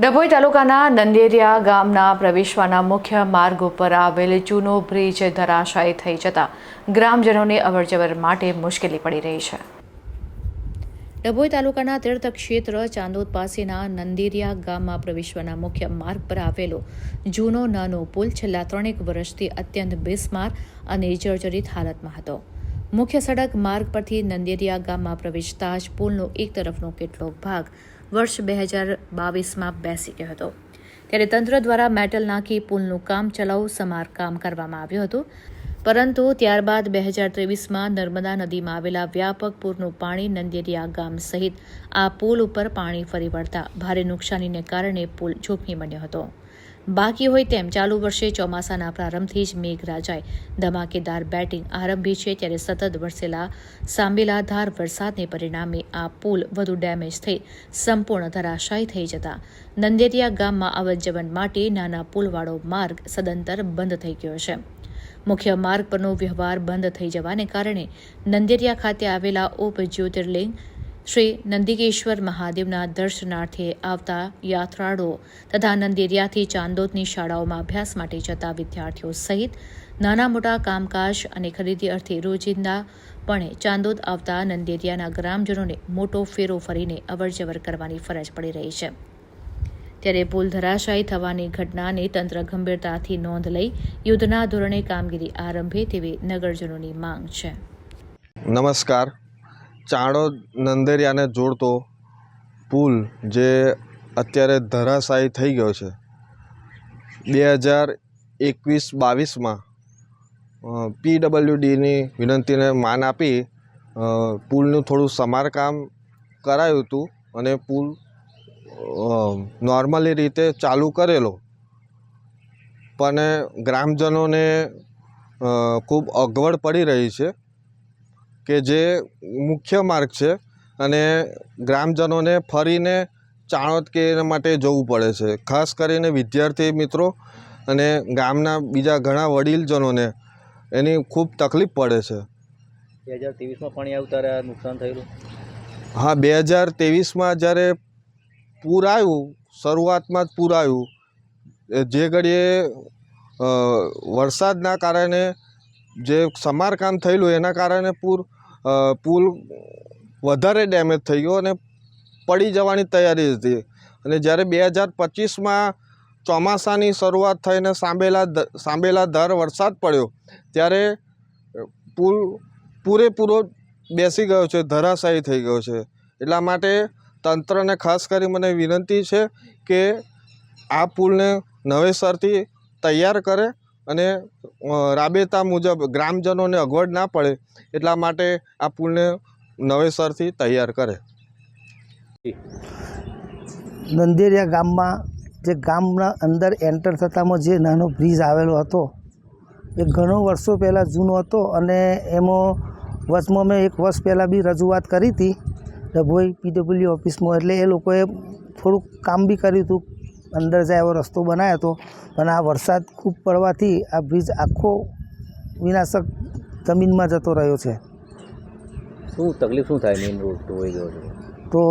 ડભોઈ તાલુકાના નંદેરિયા ગામના પ્રવેશવાના મુખ્ય માર્ગ ઉપર આવેલ ચૂનો બ્રિજ ધરાશાયી થઈ જતા ગ્રામજનોને અવરજવર માટે મુશ્કેલી પડી રહી છે. ડભોઈ તાલુકાના તીર્થ ક્ષેત્ર ચાંદોદ પાસેના નંદેરિયા ગામમાં પ્રવેશવાના મુખ્ય માર્ગ પર આવેલો જૂનો નાનો પુલ છેલ્લા ત્રણેક વર્ષથી અત્યંત બિસ્માર અને જર્જરિત હાલતમાં હતો. મુખ્ય સડક માર્ગ પરથી નંદેરિયા ગામમાં પ્રવેશતા જ પુલનો એક તરફનો કેટલોક ભાગ વર્ષ બે હજાર બાવીસમાં બેસી ગયો હતો. ત્યારે તંત્ર દ્વારા મેટલ નાખી પુલનું કામ ચલાઉ સમારકામ કરવામાં આવ્યું હતું. પરંતુ ત્યારબાદ બે હજાર ત્રેવીસમાં નર્મદા નદીમાં આવેલા વ્યાપક પૂરનું પાણી નંદેરિયા ગામ સહિત આ પુલ ઉપર પાણી ફરી વળતા ભારે નુકસાનીને કારણે પુલ જોખમી બન્યો હતો. બાકી હોય તેમ ચાલુ વર્ષે ચોમાસાના પ્રારંભથી જ મેઘરાજાએ ધમાકેદાર બેટિંગ આરંભી છે ત્યારે સતત વરસેલા સાંબેલાધાર વરસાદને પરિણામે આ પુલ વધુ ડેમેજ થઈ સંપૂર્ણ ધરાશાયી થઈ જતા. નંદેરિયા ગામમાં અવરજવર માટે નાના પુલવાળો માર્ગ સદંતર બંધ થઈ ગયો છે. મુખ્ય માર્ગ પરનો વ્યવહાર બંધ થઈ જવાને કારણે નંદેરિયા ખાતે આવેલા ઉપ જ્યોતિર્લિંગ શ્રી નંદિકેશ્વર મહાદેવના દર્શનાર્થે આવતા યાત્રાળુઓ તથા નંદેરિયાથી ચાંદોદની શાળાઓમાં અભ્યાસ માટે જતા વિદ્યાર્થીઓ સહિત નાના મોટા કામકાજ અને ખરીદી અર્થે રોજિંદાપણે ચાંદોદ આવતા નંદેરિયાના ગ્રામજનોને મોટો ફેરો ફરીને અવરજવર કરવાની ફરજ પડી રહી છે. ત્યારે પુલ ધરાશાયી થવાની ઘટનાને તંત્ર ગંભીરતાથી નોંધ લઈ યુદ્ધના ધોરણે કામગીરી આરંભે તેવી નગરજનોની માંગ છે. નમસ્કાર. ચાણોદ નંદેરિયાને જોડતો પુલ જે અત્યારે ધરાશાયી થઈ ગયો છે. બે હજાર એકવીસ બાવીસમાં પીડબલ્યુડીની વિનંતીને માન આપી પુલનું થોડું સમારકામ કરાયું હતું અને પુલ નોર્મલી રીતે ચાલુ કરેલો. પણ ગ્રામજનોને ખૂબ અગવડ પડી રહી છે. કે જે મુખ્ય માર્ગ છે અને ગ્રામજનોને ફરીને ચાણોદ કે એના માટે જવું પડે છે. ખાસ કરીને વિદ્યાર્થી મિત્રો અને ગામના બીજા ઘણા વડીલજનોને એની ખૂબ તકલીફ પડે છે. બે હજાર ત્રેવીસમાં પાણી આવ્યું ત્યારે નુકસાન થયેલું? હા બે હજાર ત્રેવીસમાં જ્યારે પૂર આવ્યું શરૂઆતમાં જ પૂર આવ્યું જે ઘડીએ વરસાદના કારણે જે સમારકામ થયેલું એના કારણે પૂર પુલ વધારે ડેમેજ થઈ ગયો અને પડી જવાની તૈયારી હતી. અને જ્યારે બે હજાર પચીસમાં ચોમાસાની શરૂઆત થઈને સાંભેલા સાંભેલા ધર વરસાદ પડ્યો, ત્યારે પુલ પૂરેપૂરો બેસી ગયો છે, ધરાશાયી થઈ ગયો છે. એટલા માટે તંત્રને ખાસ કરી મને વિનંતી છે કે આ પુલને નવેસરથી તૈયાર કરે અને રાબેતા મુજબ ગ્રામજનોને અગવડ ના પડે એટલા માટે આ પુલને નવેસરથી તૈયાર કરે. નંદેરિયા ગામમાં જે ગામના અંદર એન્ટર થતામાં જે નાનો બ્રિજ આવેલો હતો, એ ઘણો વર્ષો પહેલાં જૂનો હતો અને એમાં વર્ષમાં મેં એક વર્ષ પહેલાં બી રજૂઆત કરી હતી ડભોઈ પીડબ્લ્યુ ઓફિસમાં એટલે એ લોકોએ થોડુંક કામ બી કર્યું હતું અંદર જાય એવો રસ્તો બનાવ્યો હતો પણ આ વરસાદ ખૂબ પડવાથી આ બ્રિજ આખો વિનાશક જમીનમાં જતો રહ્યો છે. શું તકલીફ શું થાય મેઇન રોડ તો ગયો છે તો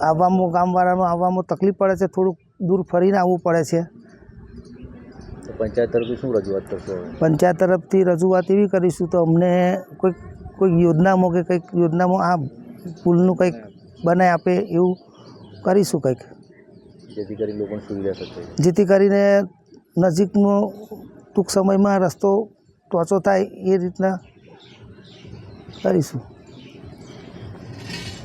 આવવામાં ગામવાળામાં આવવામાં તકલીફ પડે છે થોડુંક દૂર ફરીને આવવું પડે છે. પંચાયત તરફથી શું રજૂઆત કરશો? પંચાયત તરફથી રજૂઆત એવી કરીશું તો અમને કોઈક કોઈક યોજનામાં કે કંઈક યોજનામાં આ પુલનું કંઈક બનાવી આપે એવું કરીશું કંઈક. જેથી કરી લોકોને સુવિધા થશે જેથી કરીને નજીકનો ટૂંક સમયમાં રસ્તો ટોચો થાય એ રીતના કરીશું.